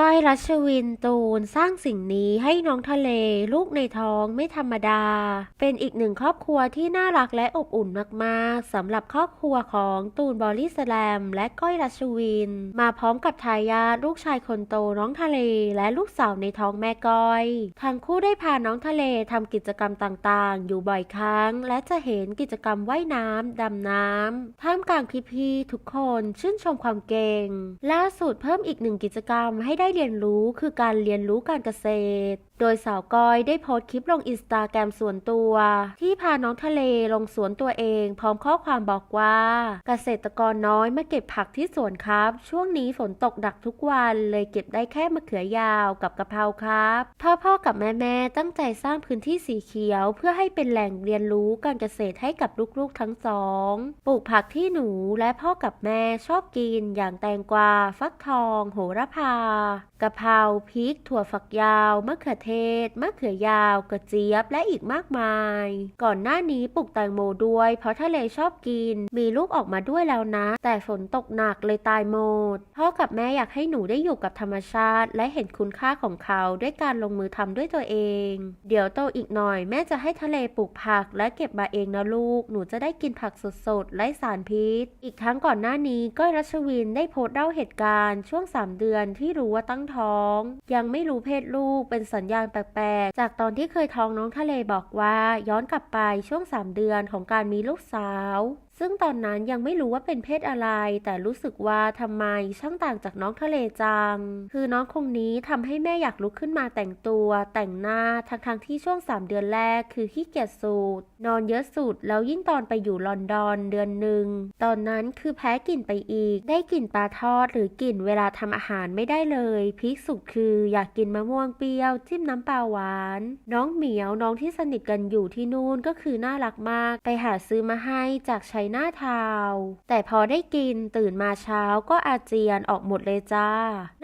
ก้อยรัชวินตูนสร้างสิ่งนี้ให้น้องทะเล ลูกในท้องไม่ธรรมดา เป็นอีกหนึ่งครอบครัวที่น่ารักและอบอุ่นมากๆสำหรับครอบครัวของตูนบอลลี่สแลม และก้อยรัชวิน มาพร้อมกับทายาทลูกชายคนโตน้องทะเล และลูกสาวในท้องแม่ก้อยทั้งคู่ได้พาน้องทะเลทำกิจกรรมต่างๆ อยู่บ่อยครั้ง และจะเห็นกิจกรรมว่ายน้ำดำน้ำท่ามกลางพี่ๆทุกคนชื่นชมความเก่งล่าสุดเพิ่มอีกหนึ่งกิจกรรมให้ได้เรียนรู้คือการเรียนรู้การเกษตร โดยสาวก้อยได้โพสต์คลิปลงอินสตาแกรมส่วนตัว ที่พาน้องทะเลลงสวนตัวเอง พร้อมข้อความบอกว่า เกษตรกรน้อยมาเก็บผักที่สวนครับ ช่วงนี้ฝนตกหนักทุกวันเลยเก็บได้แค่มะเขือยาวกับกะเพราครับพ่อพ่อกับแม่แม่ตั้งใจสร้างพื้นที่สีเขียว เพื่อให้เป็นแหล่งเรียนรู้การเกษตรให้กับลูกๆทั้งสองปลูกผักที่หนูและพ่อกับแม่ชอบกินอย่างแตงกวาฟักทอง โหระพากะเพราพริก ถั่วฝักยาวมะเขือเทศมะเขือยาวกระเจี๊ยบและอีกมากมาย ก่อนหน้านี้ปลูกแตงโมด้วย เพราะทะเลชอบกิน มีลูกออกมาด้วยแล้วนะ แต่ฝนตกหนักเลยตายหมดพ่อกับแม่อยากให้หนูได้อยู่กับธรรมชาติ และเห็นคุณค่าของเขาด้วยการลงมือทำด้วยตัวเอง เดี๋ยวโตอีกหน่อยแม่จะให้ทะเลปลูกผักและเก็บมาเองนะลูก หนูจะได้กินผักสดๆไร้สารพิษ อีกทั้งก่อนหน้านี้ก้อยรัชวินได้โพสต์เล่าเหตุการณ์ช่วง 3 เดือนที่รู้ว่าตั้งท้อง ยังไม่รู้เพศลูกเป็นสัญญาณแปลกๆ จากตอนที่เคยท้องน้องทะเลบอกว่าย้อนกลับไปช่วง 3 เดือนของการมีลูกสาว ซึ่งตอนนั้นยังไม่รู้ว่าเป็นเพศอะไร แต่รู้สึกว่าทำไมช่างต่างจากน้องทะเลจัง คือน้องคงนี้ทำให้แม่อยากลุกขึ้นมาแต่งตัว แต่งหน้าทั้งทงๆที่ช่วง 3 เดือนแรกคือขี้เกียจสูตรนอนเยอะสุด แล้วยิ่งตอนไปอยู่ลอนดอนเดือนหนึ่ง ตอนนั้นคือแพ้กลิ่นไปอีก ได้กลิ่นปลาทอดหรือกลิ่นเวลาทำอาหารไม่ได้เลยพีคสุดคืออยากกินมะม่วงเปรี้ยวจิ้มน้ำปลาหวาน น้องเหมียวน้องที่สนิทกันอยู่ที่นู่นก็คือน่ารักมาก ไปหาซื้อมาให้จากชัยนาทาว แต่พอได้กินตื่นมาเช้าก็อาเจียนออกหมดเลยจ้า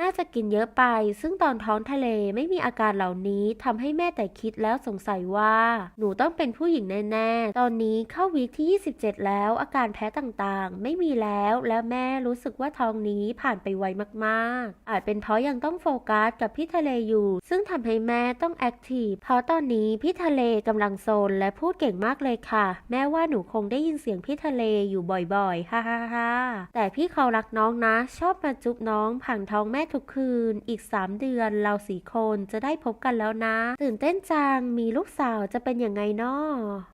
น่าจะกินเยอะไป ซึ่งตอนท้องทะเลไม่มีอาการเหล่านี้ทำให้แม่แต่คิดแล้วสงสัยว่า หนูต้องเป็นผู้หญิงแน่ๆ ตอนนี้เข้าวีคที่ 27 แล้วอาการแพ้ต่างๆ ไม่มีแล้วและแม่รู้สึกว่าท้องนี้ผ่านไปไวมากๆ อาจเป็นเพราะยังต้องโฟกัสกับพี่ทะเลอยู่ ซึ่งทำให้แม่ต้องแอคทีฟเพราะตอนนี้พี่ทะเลกำลังโซนและพูดเก่งมากเลยค่ะ แม่ว่าหนูคงได้ยินเสียงพี่ทะเลอยู่บ่อยๆ ฮ่าฮ่าฮ่าแต่พี่เขารักน้องนะ ชอบมาจุ๊บน้องผังท้องแม่ทุกคืน อีก 3 เดือนเราสี่คนจะได้พบกันแล้วนะ ตื่นเต้นจัง มีลูกสาวจะเป็นยังไงนาะ